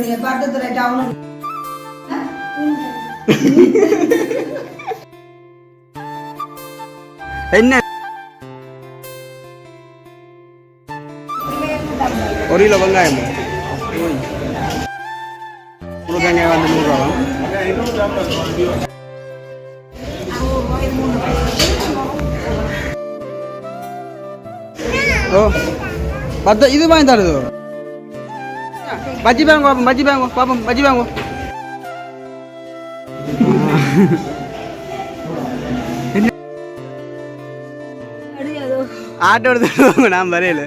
எங்களுடைய பட்டத்துறை டவுனுக்கு என்ன? ஒரு கிலோ வெங்காயம் வந்து நூறுரூவா. ஓ இது வாங்கி தருது பஜ்ஜி பேங்க பாப்போம் பஜ்ஜி பேங்க பாப்போம் பஜ்ஜி பேங்க ஆட்டோ எடுத்து நான் வரையில.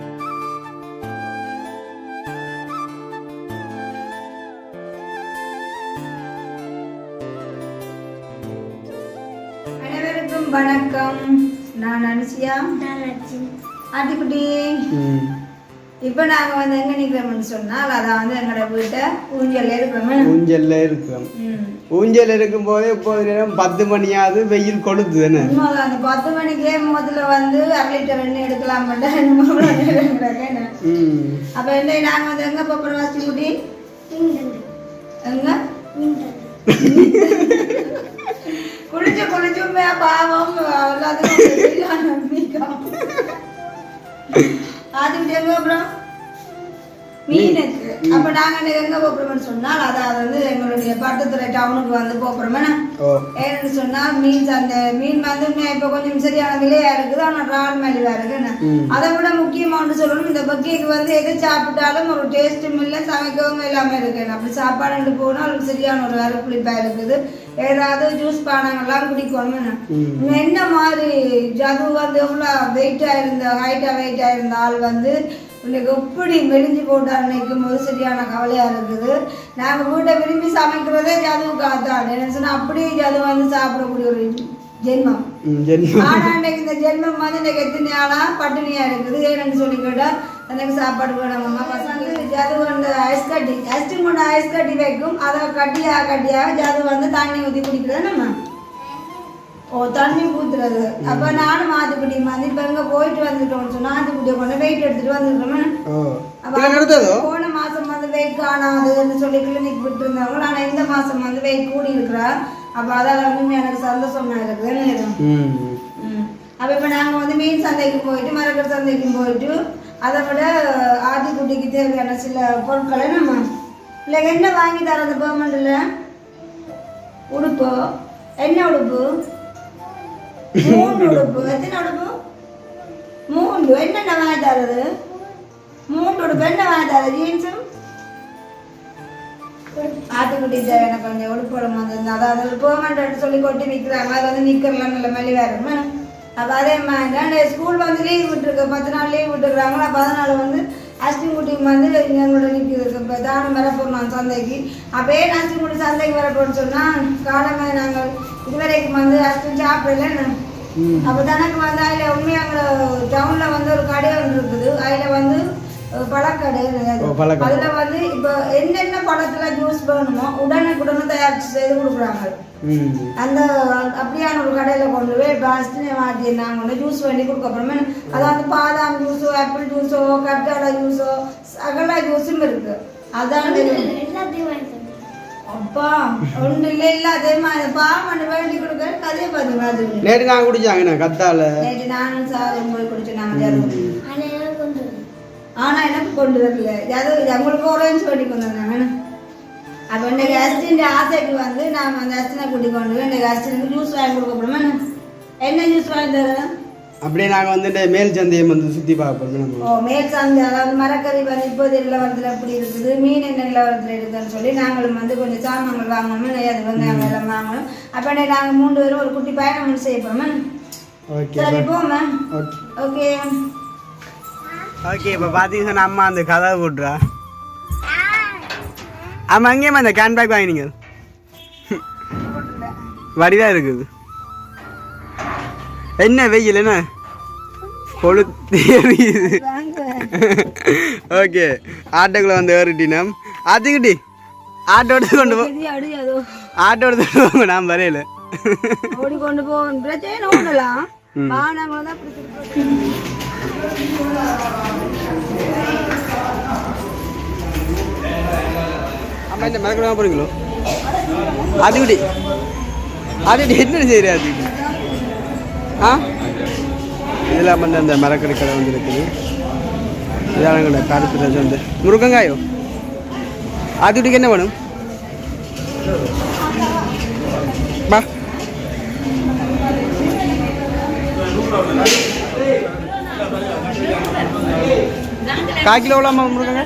அனைவருக்கும் வணக்கம். நான் அனுசியா ஆட்டிக்குட்டி இப்போ நாங்கள் வந்து எங்கே நிற்கிறோம்னு சொன்னால் அதான் வந்து எங்களோட வீட்டை ஊஞ்சல்ல இருக்கிறோமே ஊஞ்சல்ல இருக்கிறோம் ம். ஊஞ்சல் இருக்கும்போது இப்போது நேரம் பத்து மணியாவது வெயில் கொளுத்து தானே. அந்த பத்து மணிக்கே முதல்ல வந்து அரை லிட்டர் எண்ணெய் எடுக்கலாம் அப்ப என்ன நாங்க வந்து எங்க போறோம் வாசி குட்டி? எங்க? குளிச்சு குளிச்சுமே பாவம் எல்லாத்துக்கும் நம்பிக்கை அதுக்கிட்ட எங்க போறோம் மீனுக்கு. அப்ப நாங்க எங்க போறோம்னு சொன்னால் அதாவது வந்து எங்களுடைய பட்டத்துறை டவுனுக்கு வந்து போறோம் ஓ. ஏன்னு சொன்னா மீன் அந்த மீன் வந்து இப்ப கொஞ்சம் சரியான விலையா இருக்குது ஆனா ரால் மலிவா இருக்கு என்ன? ம். அதை விட முக்கியமா ஒன்று சொல்லணும் இந்த பக்கேக்கு வந்து எது சாப்பிட்டாலும் ஒரு டேஸ்ட்டும் இல்லை சமைக்கவும் எல்லாமே இருக்கு அப்படி சாப்பாடு போனால் ஒரு சரியான ஒரு அருப்புளிப்பா இருக்குது. ஏதாவது ஜூஸ் பானங்கள்லாம் குடிக்கணும் என்ன? மாதிரி ஜது வந்து எவ்வளோ வெயிட்டா இருந்த ஹைட்டா வெயிட்டா இருந்த ஆள் வந்து இன்னைக்கு எப்படி மெலிஞ்சு போட்டார் நினைக்கும் போது சரியான கவலையா இருக்குது? நாங்க வீட்டை விரும்பி சமைக்கிறதே ஜதுவுக்காக தான் என்ன சொன்னா அப்படியே ஜது வந்து சாப்பிடக்கூடிய ஒரு ஜென்மம். ம் ஜென்மம். ஆனா இன்னைக்கு இந்த ஜென்மம் வந்து இன்னைக்கு எத்தனை ஆளா பட்டினியா இருக்குது? ஏன்னு சொல்லி கேட்டா எனக்கு சாப்பாடு வேணாமம்மா பசங்க ஜது வந்து ஐஸ் கட்டி ஐஸ்கிரீம் கொண்டு ஐஸ் கட்டி வைக்கும். அதை கட்டியா கட்டியாக ஜது வந்து தண்ணி ஊற்றி குடிக்கிறது நம்ம? ஓ தண்ணி ஊத்துறது. அப்ப நானும் ஆத்துக்குட்டி மாதிரி இப்ப எங்க போயிட்டு வந்துட்டோம்னு சொன்னா ஆத்துக்குட்டியை கொண்டு வெயிட் எடுத்துட்டு நடத்ததோ போன மாசம் வந்து வெயிட் காணாதுன்னு சொல்லி கிளினிக் விட்டு இருந்தாங்க ஆனா இந்த மாசம் வந்து வெயிட் கூடி இருக்கிறா அப்ப அதால வந்து எனக்கு சந்தோஷமா இருக்குது ம் ம். அப்ப இப்ப நாங்க வந்து மீன் சந்தைக்கு போயிட்டு மரக்கடை சந்தைக்கு போயிட்டு அதை விட ஆதிக்குட்டிக்கு தேவையான சில பொருட்களை நம்ம இல்லை என்ன வாங்கி தரது கவர்மெண்ட்ல உடுப்பு? என்ன உடுப்பு? மூன்று உடுப்பு. எத்தனை உடுப்பு? மூன்று. என்னென்ன வாங்கி தரது? மூன்று உடுப்பு. என்ன வாங்கி தரது? ஜீன்ஸும் ஆட்டுக்குட்டி தேவையான கொஞ்சம் உடுப்புறம் வந்து அதாவது கவர்மெண்ட் சொல்லி கொட்டி விற்கிறாங்க. அது வந்து நிற்கலாம் நல்ல மலிவாக இருக்கும். அப்போ அதே மாதிரி ஸ்கூல் வந்து லீவ் விட்டுருக்கு. பத்து நாள் லீவ் விட்டுருக்காங்களா அப்போ அதனால வந்து அஸ்டிங்குட்டி வந்து எங்களோட நிற்கிது இப்போ தானம் வரப்போம் நான் சந்தைக்கு அப்போயே அஸ்டிங்குட்டி சந்தைக்கு வரப்போன்னு சொன்னால் காலமே நாங்கள் இதுவரைக்கும் வந்து அஸ்டின் சாப்பிடல அப்போ தனக்கு வந்து அதில் உண்மையாக டவுனில் வந்து ஒரு கடை ஒன்று இருக்குது. அதில் வந்து பழக்கடை. அதுல வந்து இப்போ என்னென்ன பழத்துல ஜூஸ் வேணுமோ உடனுக்குடனே தயாரிச்சு செய்து கொடுக்குறாங்க. அந்த அப்படியான ஒரு கடையில கொண்டு போய் பாஸ்டினை மாற்றி நாங்கள் கொண்டு ஜூஸ் வேண்டி கொடுக்க அப்புறமே அதாவது பாதாம் ஜூஸோ ஆப்பிள் ஜூஸோ கற்றாழை ஜூஸோ சகல ஜூஸும் இருக்கு. அதான் அப்பா ஒன்று இல்லை இல்லை அதே மாதிரி வேண்டி கொடுக்க அது நேற்று நான் கத்தால. நேற்று நானும் சாரும் போய் குடிச்சு நாங்கள் ஆனா எனக்கு கொண்டு வரல. அது அவங்களுக்கு ஒரேன்னு சொல்லி கொண்டு வந்தாங்க அப்போ இன்னைக்கு அஸ்டின் ஆசைக்கு வந்து நாம அந்த அஸ்டினை கூட்டி கொண்டு இன்னைக்கு அஸ்டினுக்கு ஜூஸ் வாங்கி கொடுக்க போறோமா என்ன ஜூஸ் வாங்கி தர அப்படியே நாங்கள் வந்துட்டு மேல் சந்தையை வந்து சுற்றி பார்க்க போகிறோம் ஓ மேல் சந்தை அதாவது மரக்கறி வந்து இப்போது நிலவரத்தில் எப்படி இருக்குது மீன் என்ன நிலவரத்தில் இருக்குதுன்னு சொல்லி நாங்களும் வந்து கொஞ்சம் சாமான்கள் வாங்கணும் நிறைய அது வெங்காயம் எல்லாம் வாங்கணும். அப்போ இன்னைக்கு நாங்கள் மூன்று பேரும் ஒரு குட்டி பயணம் ஒன்று செய்ய போறோமா ஓகே சரி போமா ஓகே. ஓகே. ஓகே இப்போ பார்த்தீங்கன்னா அம்மா அந்த கதவை போட்டுறா. ஆமாம் அங்கேயுமா அந்த கேன் பேக் வாங்கினீங்க. வடிதான் இருக்குது. என்ன வெயில் என்ன? கொளுத்தி எரியுது ஓகே ஆட்டோக்குள்ள வந்து ஏறிட்டினம் ஆத்திக்கிட்டி. ஆட்டோ எடுத்து கொண்டு போ அடியாதோ ஆட்டோ எடுத்து போங்க நான் வரையில. ஓடி கொண்டு பிடிச்சிட்டு அம்மா என்ன மறக்கணும் போகிறீங்களோ அதுக்குடி அதுக்குடி என்ன செய்கிற அதுக்குடி ஆ? இதெல்லாம் வந்து அந்த மரக்கறி கடை வந்து இருக்குது. இதான் எங்களோட கருத்து ரசம் வந்து. முருகங்காயோ அதுக்கு என்ன வேணும்? பா. கால் கிலோ எவ்வளோம்மா முருங்கங்க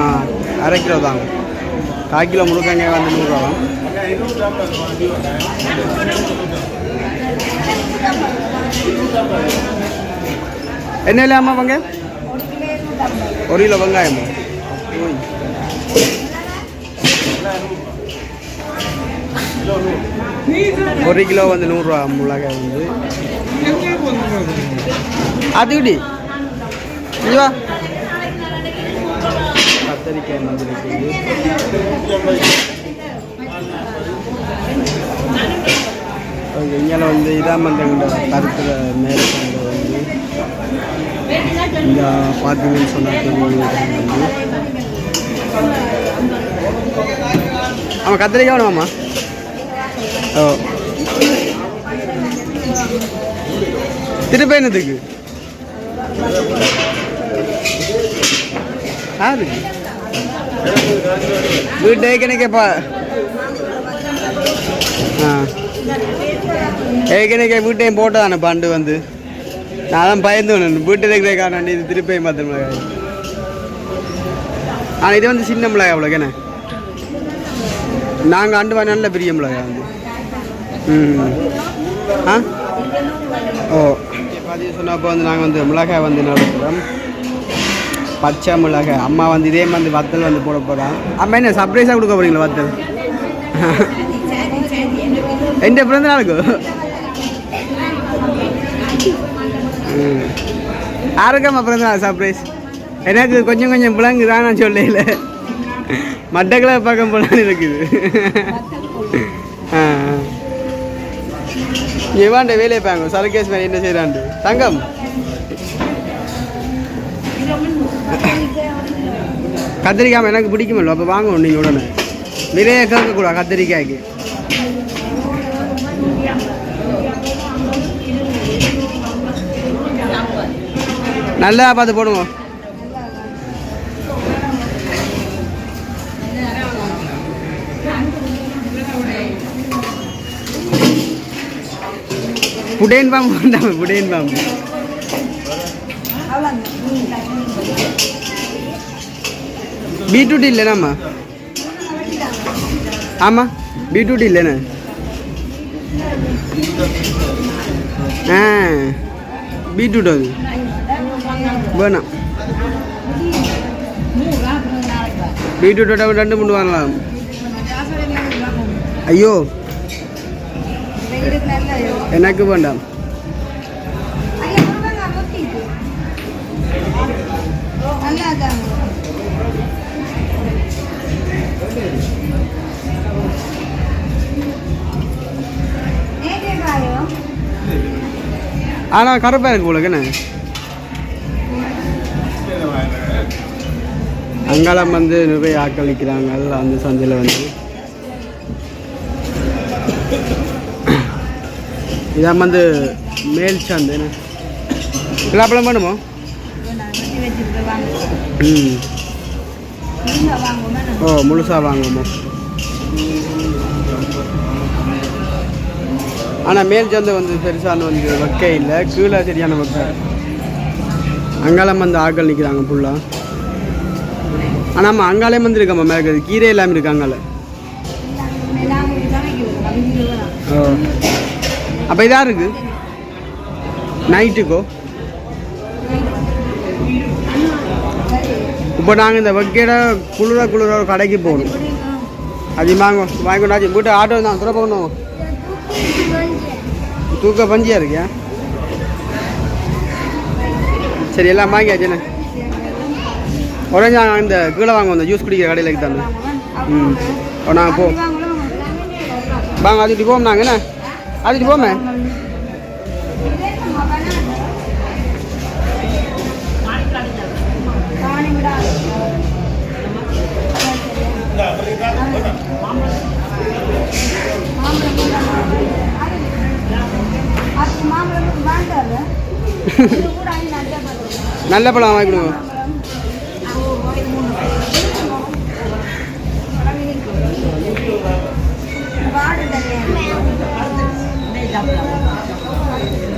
ஆ அரை கிலோ தாங்க. கால் கிலோ முருகங்க வந்து நூறுரூவா தான். என்ன இல்லை அம்மா பங்க ஒரு கிலோ வெங்காயமா ஓய். ஒரு கிலோ வந்து நூறுரூவா மிளகாய் வந்து அதுக்குடி இங்க வா கத்தரிக்காய் வந்து இருக்குது இங்கே வந்து இதான் பண்ணுறவங்க கருத்துல மேலே வந்து இந்த பார்த்தீங்கன்னு சொன்னால் வந்து ஆமாம் கத்திரிக்காய் வேணுமாம்மா? ஓ. திருப்பி என்னதுக்கு யாருக்கு வீட்டு கணக்கேப்பா ஆ. ஏற்கனவே வீட்டையும் போட்டதானே பண்டு வந்து? நான் தான் பயந்து வீட்டில் இருக்கிற காரணம் இது திருப்பியும் பார்த்து மிளகாய் ஆனால் இது வந்து சின்ன மிளகாய் அவ்வளோக்கேண்ணே நாங்கள் அண்டு வாங்க நல்ல பெரிய மிளகாய் வந்து. ம் ஆ? ஓ. பாதி சொன்னப்போ வந்து நாங்கள் வந்து மிளகாய் வந்து நடத்துகிறோம் பச்சை மிளகாய். அம்மா வந்து இதே மாதிரி வத்தல் வந்து போட போகிறான் அம்மா என்ன சர்ப்ரைஸாக கொடுக்க போகிறீங்களா வத்தல்? எந்த பிறந்த நாளுக்கு ம். யாருக்கம்மா பிறந்த நாள் சர்ப்ரைஸ் எனக்கு கொஞ்சம் கொஞ்சம் பிளங்குதான் நான் சொல்லல மட்டக்களை பக்கம் போலான்னு இருக்குது ஆ இவாண்ட வேலையை பாங்க சரகேஸ் மேலே என்ன செய்கிறாண்டு தங்கம் கத்திரிக்காய் எனக்கு பிடிக்குமல்ல அப்போ வாங்க நீங்கள் உடனே நிறைய கேட்கக்கூடாது கத்திரிக்காய்க்கு நல்லா பார்த்து போடுங்க. புடேன் பாம்பு வந்தாங்க புடேன் பாம்பு பீட்ரூட் இல்லைனாம்மா ஆமாம் பீட்ரூட் இல்லைண்ணே ஆ பீட்ரூட் அது வேணாம் பீட்ரூட்டோட ரெண்டு மூணு வாங்கலாம் ஐயோ எனக்கு வேண்டாம் ஆனால் கருப்பாக இருக்கு உங்களுக்கு என்ன அங்காளம் வந்து நிறைய நிற்கிறாங்க அந்த சந்தையில் வந்து. இதான் வந்து மேல் சந்தை கிளாப்பழம் பண்ணுமோ ம். ஓ முழுசாக வாங்குமோ ஆனால் மேல் சந்தை வந்து பெருசான வந்து வக்கை இல்லை. கீழே சரியான வக்கை. அங்காளம் வந்து ஆட்கள் நிற்கிறாங்க ஃபுல்லாக ஆனால் ஆமாம் அங்காலே வந்து இருக்கம்மா மேலே கீரை எல்லாமே இருக்காங்கல்ல ஓ அப்போ இதாக இருக்கு நைட்டுக்கோ இப்போ நாங்கள் இந்த வக்கையிட குளிர குளிர கடைக்கு போகணும். அது வாங்க வாங்கிக்கொண்டாச்சு. வீட்டு ஆட்டோ தான் துறை போகணும். தூக்க பஞ்சியா இருக்கியா? சரி எல்லாம் வாங்கியாச்சுண்ணே உடனே நான் இந்த கீழே வாங்க வந்தோம் ஜூஸ் குடிக்கிற கடையில் தானே ம். நாங்கள் போ வாங்க அதுட்டு போம் நாங்கள் என்ன? அதுட்டு போமே Thank you. நல்ல பழம் வாங்கிடுவோம்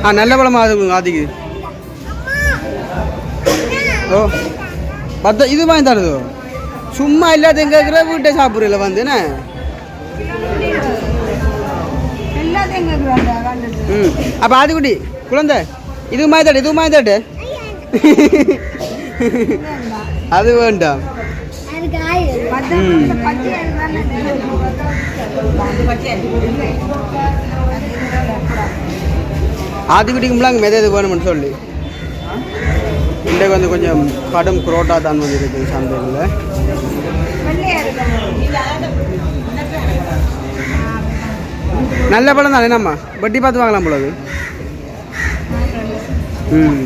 ஆ நல்ல பழமா அது அதுக்கு ஓ பத்த இது வாங்கி தருதோ? சும்மா இல்லாத எங்கே இருக்கிற வீட்டை சாப்பிட்றல வந்துண்ணே ம். அப்போ ஆதிக்குட்டி குழந்தை இது மாதிரி தாட்டு இது மாதிரி தாட்டு. அது வேண்டாம். பச்சை ம். பச்சை மெதை இது வேணும்னு சொல்லி. இன்றைக்கு வந்து கொஞ்சம் கடும் குரோட்டா தான் வந்து இருக்குது சந்தையில். நல்ல படம் தானே என்னம்மா? வட்டி பார்த்து வாங்கலாம் போல அது. ம்.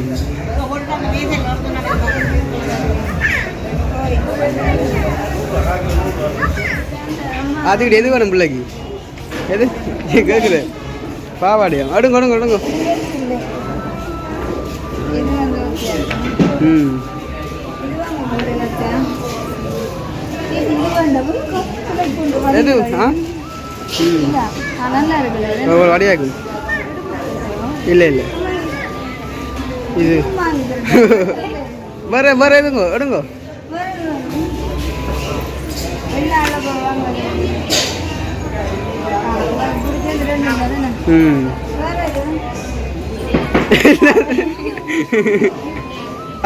அதுக்கிட்ட எது வேணும் பிள்ளைக்கு? எது? கேட்குது பாவாடியா? அடுங்க அடுங்க அடுங்க. ம். எது? ஆ? ம். நல்லா இருக்குல்ல இது? ஒரு வடியாக்கும் இல்லை இல்லை இது வாங்கி தரேன். வேற வேற எதுங்க எடுங்க வேற என்ன? எல்லா ம்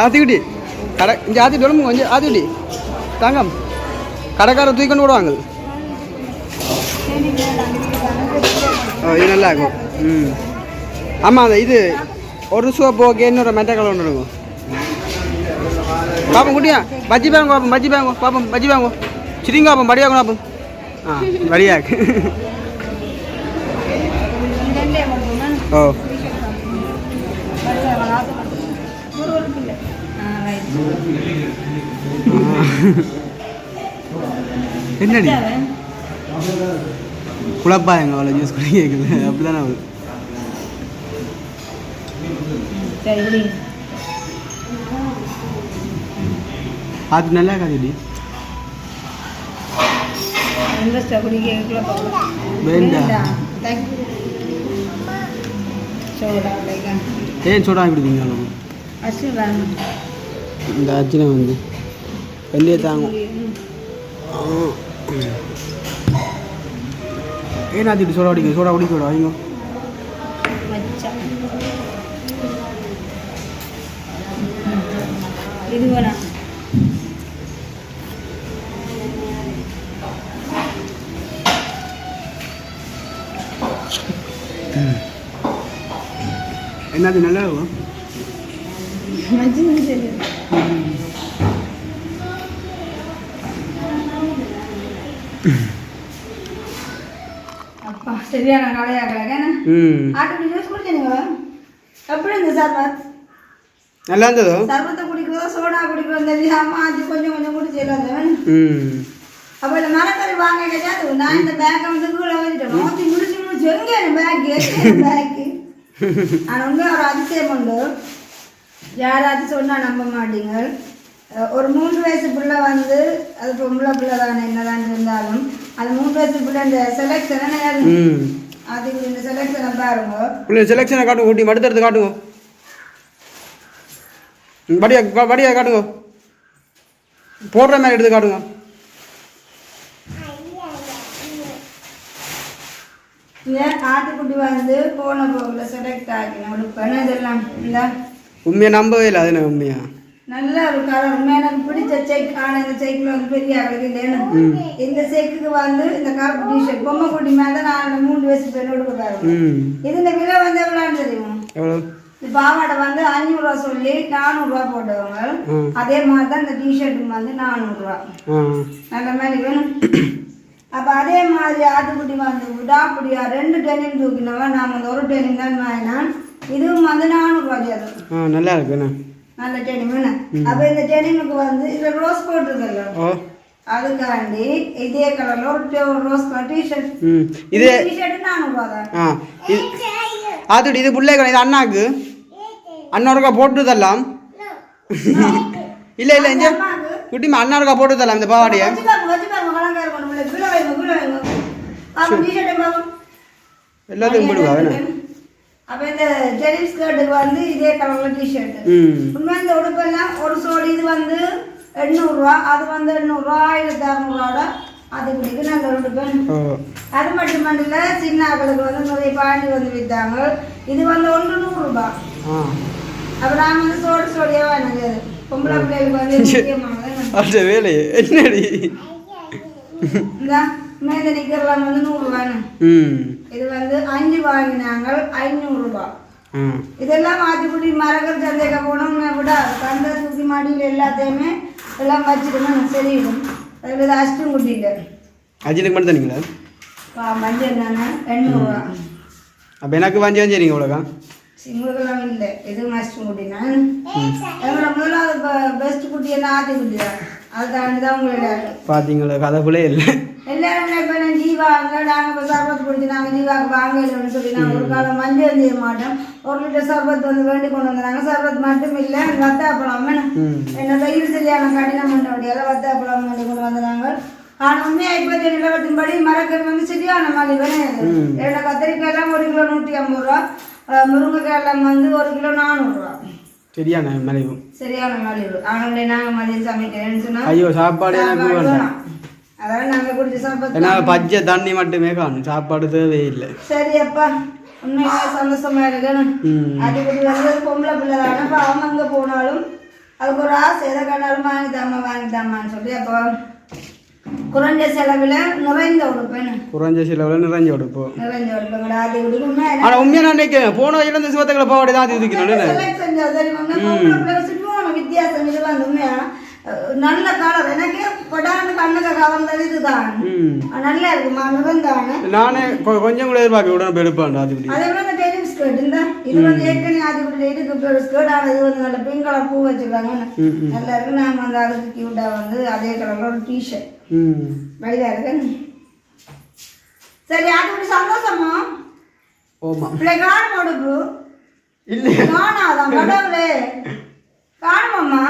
ஆத்திக்குட்டி கடை இங்கே ஆத்திட்டு வரும்போது கொஞ்சம் ஆத்திக்குட்டி தாங்கம் கடைக்காரர் தூக்கிட்டு விடுவாங்க இது ஓ நல்லா இருக்கும் ம். ஆமாம் அந்த இது ஒரு சோப்பு ஓகே இன்னொரு மெட்டை கலர் ஒன்று இருக்கும். பாப்போம் குட்டியா? பஜ்ஜி பாங்க பாப்போம் பஜ்ஜி பாங்க பாப்போம் பஜ்ஜி பாங்க சிரிங்க பாப்போம் படியாங்க பாப்போம். ஆ படியாக்கு ஓ. என்னடி? தேவை? குழப்பாயங்க அவ்வளோ ஜூஸ் குடி. கேட்குது அப்படி தானே அவள். அது நல்லா லைக்கா. ஏன் சோடா வேணும். இந்த அர்ஜுனை வந்து. வெளியே தாங்கும் ம். ஏன் ஆத்திட்டு சோடா குடிக்க சோடா குடிக்க விட வாங்க. இது வேணாம். என்னது நல்லா இருக்கும் அப்பா சரியான எப்படி இந்த சர்பத் நல்லா இருந்ததோ சர்பத்தை குடிக்கிறதோ சோடா குடிக்கிறதோ தெரியாம அது கொஞ்சம் கொஞ்சம் குடிச்சிடலாம் ம் அப்போ இந்த மரக்கறி வாங்க கேட்டாது நான் இந்த பேக்கை வந்து கீழே வச்சுட்டேன் நோத்தி முடிச்சு முடிச்சு எங்கே பேக்கு பேக்கு ஆனால் உண்மையாக ஒரு அதிசயம் உண்டு யாராச்சும் சொன்னால் நம்ப மாட்டீங்க ஒரு மூன்று வயசு பிள்ளை வந்து அது பொம்பளை பிள்ளை தானே என்னதான் இருந்தாலும். அது மூன்று வயசு பிள்ளை இந்த செலெக்ஷன் அது இந்த செலெக்ஷனை பாருங்க. பிள்ளை செலெக்ஷனை காட்டுங்க ஊட்டி மடுத்து எடுத்து காட்டுங்க. படியா படியா காட்டுங்க. போடுற மாதிரி எடுத்து காட்டுங்க. ஆட்டுக்குட்டி வந்து போன போகில் செலக்ட் உடுப்பேன் இதெல்லாம் இந்த உண்மையை நம்பவே இல்லை அது உண்மையா? நல்ல உண்மையா எனக்கு பிடிச்ச செக் ஆனா இந்த செக்ல வந்து பெரிய அளவுக்கு இந்த செக்குக்கு வந்து இந்த கருப்பு டிஷர்ட் பொம்மை குட்டி மேல நான் அந்த மூணு வயசு பெண் கொடுக்க பாருங்க ம். இதுல விலை வந்து எவ்வளோன்னு தெரியுமா? இந்த பாவாடை வந்து அஞ்சூறுரூவா சொல்லி நானூறுரூவா போட்டவங்க. அதே மாதிரி தான் இந்த டிஷர்ட்டும் வந்து நானூறுரூவா நல்ல மாதிரி வேணும். அப்போ அதே மாதிரி ஆட்டுக்குட்டி வந்து விடாப்புடியா ரெண்டு டெனிம் தூக்கினவா நான் வந்து ஒரு டெனிம் தான் வாங்கினான். இதுவும் வந்து நானூறுரூவா சேரும் ஆ நல்லா இருக்கு என்ன நல்ல டெனிம் என்ன அப்போ இந்த டெனிமுக்கு வந்து இதில் ரோஸ் போட்டிருக்கல ஓ. அதுக்காண்டி இதே கலர்ல ஒரு ரோஸ் கலர் டிஷர்ட் இது டிஷர்ட் நானூறுபா தான். ஆ. இது ஆத்துடி இது பிள்ளை இது அண்ணாக்கு? அண்ணாருக்கா போட்டு தரலாம் இல்ல இல்ல இங்க குட்டிமா அண்ணாருக்கா போட்டு தரலாம் இந்த பாவாடைய? எல்லாத்துக்கும் போடுவா வேணும் அப்ப இந்த ஜெனிம் ஸ்கர்ட்டுக்கு வந்து இதே கலர்ல டிஷர்ட் உண்மை இந்த உடுப்பெல்லாம் ஒரு சோடி இது வந்து எண்ணூறுரூவா அது வந்து எண்ணூறுரூவா ஆயிரத்தி அறநூறுவாவோட அது பிடிக்கும் நல்ல உடுப்பேன் அது மட்டுமல்ல சின்ன ஆக்களுக்கு வந்து நிறைய பாண்டி வந்து வித்தாங்க. இது வந்து ஒன்று நூறுரூபா அப்புறம் நான் வந்து சோடு சோடியா வாங்கினது. பொம்பளை பிள்ளைகளுக்கு வந்து முக்கியமானது. வேலையே. என்னடி? மேலே நிற்கிறலாம் வந்து நூறுரூவான்னு. இது வந்து அஞ்சு வாங்கினாங்க. ஐநூறுரூபா. இதெல்லாம் மாற்றிக்குட்டி மரங்கள் சந்தைக்க போனோம்னா விட கந்த தூக்கி மாடியில் எல்லாத்தையுமே எல்லாம் வச்சுக்கணும் சரியிடும் அதில் அஷ்டம் குட்டிட்டு அஜினுக்கு மட்டும் தரீங்களா? மஞ்சள் என்னன்னா எண்ணூறுரூவா அப்போ எனக்கு வஞ்சி வஞ்சி சரிங்க அவ்வளோக்கா? சிங்களுக்கெல்லாம் இல்லை. இது அஷ்டம் குட்டினா? எங்களோட முதலாவது பெஸ்ட் குட்டி என்ன? ஆத்தி குட்டி தான் அதை தாண்டி தான் உங்களுடைய பார்த்தீங்களா கதை பிள்ளை இல்லை. எல்லாரும் இப்போ நான் ஜீவாங்க நாங்கள் இப்போ சர்பத் குடிச்சு நாங்கள் ஜீவாக்கு வாங்கலன்னு சொல்லி நாங்கள் ஒரு காலம் மஞ்சள் செய்ய மாட்டோம். ஒரு லிட்டர் சர்பத் வந்து வேண்டி கொண்டு வந்தாங்க. சர்பத் மட்டும் இல்லை வத்தாப்பழம். என்ன? தயிர் சரியான கடினம் பண்ண முடியாத வத்தாப்பழம் வேண்டி கொண்டு வந்தாங்க. ஆனால் உண்மையாக இப்போதைய நிலவரத்தின்படி மரக்கறி வந்து சரியான மலிவு. ரெண்டு கத்திரிக்காய் எல்லாம் ஒரு கிலோ நூற்றி ஐம்பது ரூபா முருங்கைக்காய் எல்லாம் வந்து ஒரு கிலோ நானூறுரூவா சரியான மலிவு. சரியான மலிவு. அவனுடைய நாங்கள் மதியம் சமைக்கிறேன்னு சொன்னால் ஐயோ சாப்பாடு எனக்கு வேண்டாம். அதான் நாங்கள் குடிச்ச சர்பத் ஏன்னா பச்சை தண்ணி மட்டுமே காணும். சாப்பாடு தேவையில்லை. சரி அப்பா. உண்மையிலே சந்தோஷமா இருக்கணும். அது வந்து பொம்பளை பிள்ளை தானே அவங்க அங்கே போனாலும் அதுக்கு ஒரு ஆசை. எதை கண்டாலும் வாங்கித்தாமா வாங்கித்தாமான்னு சொல்லி அப்போ குறைஞ்ச செலவில் நிறைந்த உடுப்பேன். குறைஞ்ச செலவில் நிறைஞ்ச உடுப்போம் நிறைஞ்ச உடுப்பேன் அது உடுப்புமே ஆனால் உண்மையாக நான் நினைக்கிறேன். போன வயசுல இந்த சிவத்தங்களை பாவாடை தான் செலக்ட் பிள்ளை சுற்றுவான வித்தியாசம் இது வந்து உண்மையா? நல்ல கலர் எனக்கு படான்னு கண்ணுக்கு கவர்ந்தது இதுதான். நல்லா இருக்குமா? நிறந்தானே நானே கொஞ்சம் கூட எதிர்பார்க்க உடனே எடுப்பேன் அது அதே மாதிரி இந்த டெனிம் ஸ்கர்ட் இந்த இது வந்து ஏற்கனவே அது கூட இதுக்கு ஒரு ஸ்கர்ட் ஆனால் இது வந்து நல்ல பிங்க் கலர் பூ வச்சிருக்காங்க நல்லா இருக்கு. நாம அதுக்கு கியூட்டா வந்து அதே கலர்ல ஒரு டிஷர்ட் வழியா இருக்கு. சரி அது ஒரு சந்தோஷமா? ஓமா பிள்ளை காணும் உடுப்பு. இல்லை. காணாதான் கடவுளே. காணுமாம்மா?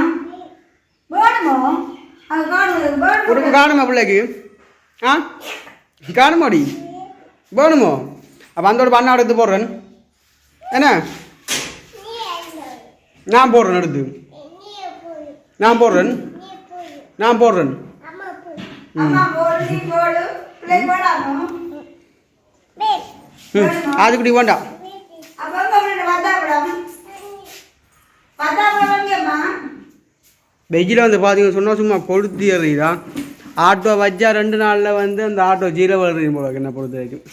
வேணுமோ? உடுப்பு காணுமா பிள்ளைக்கு? ஆ? காணுமாடி? வேணுமோ? அப்போ அந்த உடுப்பு அண்ணா எடுத்து போடுறேன். என்ன? நான் போடுறேன் எடுத்து. நான் போடுறேன். நான் போடுறேன். அதுக்குடி வேண்டாம் அப்போ வெயில வந்து பார்த்தீங்க சொன்னால் சும்மா கொளுத்தி எறியுதா ஆட்டோ வச்சா ரெண்டு நாளில் வந்து அந்த ஆட்டோ ஜீரோ வருது போல என்ன பொறுத்த வரைக்கும்.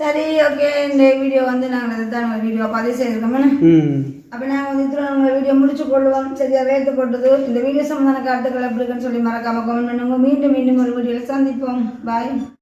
சரி ஓகே இந்த வீடியோ வந்து நாங்கள் இதுதான் வீடியோ பதிவு செய்திருக்கோம் ம். அப்போ நாங்கள் வந்து உங்கள் வீடியோ முடிச்சு கொள்வோம் சரியா வேர்த்து கொண்டது இந்த வீடியோ சம்பந்தமான கருத்துக்கள் எப்படி இருக்குன்னு சொல்லி மறக்காம கமெண்ட் பண்ணுங்க. மீண்டும் மீண்டும் ஒரு வீடியோவில் சந்திப்போம். பாய்